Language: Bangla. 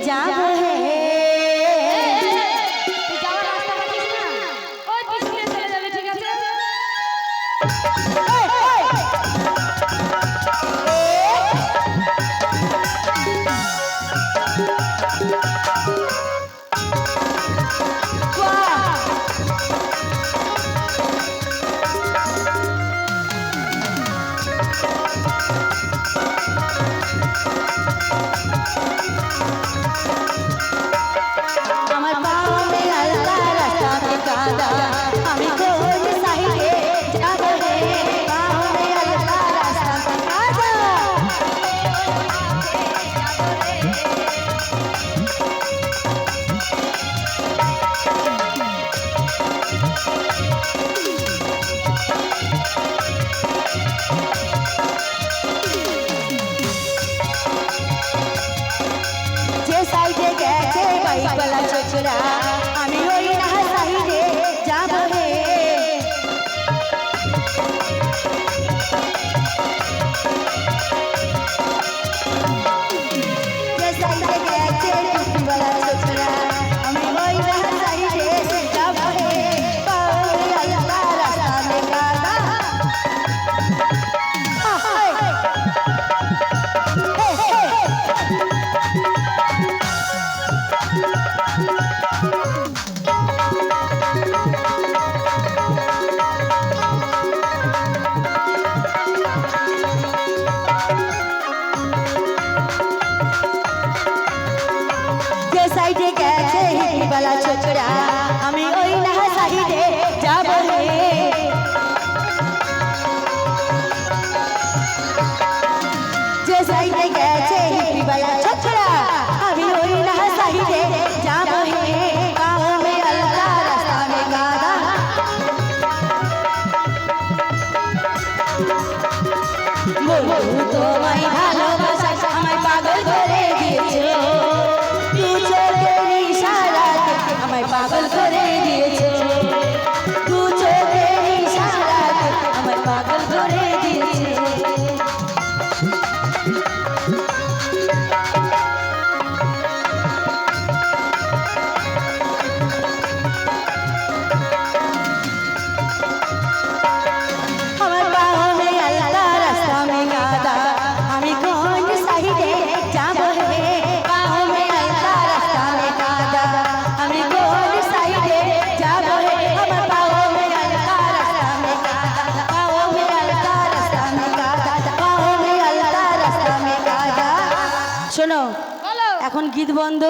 पंजाब है Thank you. আমার পাবে আল্লাহ রাস্তাতে কাদা 欢迎回来，姐姐。ওই সাইডে গেছে হিটিবালা ছোকরা। আমি ওই না সাইডে যাব রে। যে সাইডে গেছে হিটিবালা ছোকরা, আমি ওই না সাইডে যাব রে। তোমায় ভালোবাসা আমায় পাগল বলো। এখন গীত বন্ধ।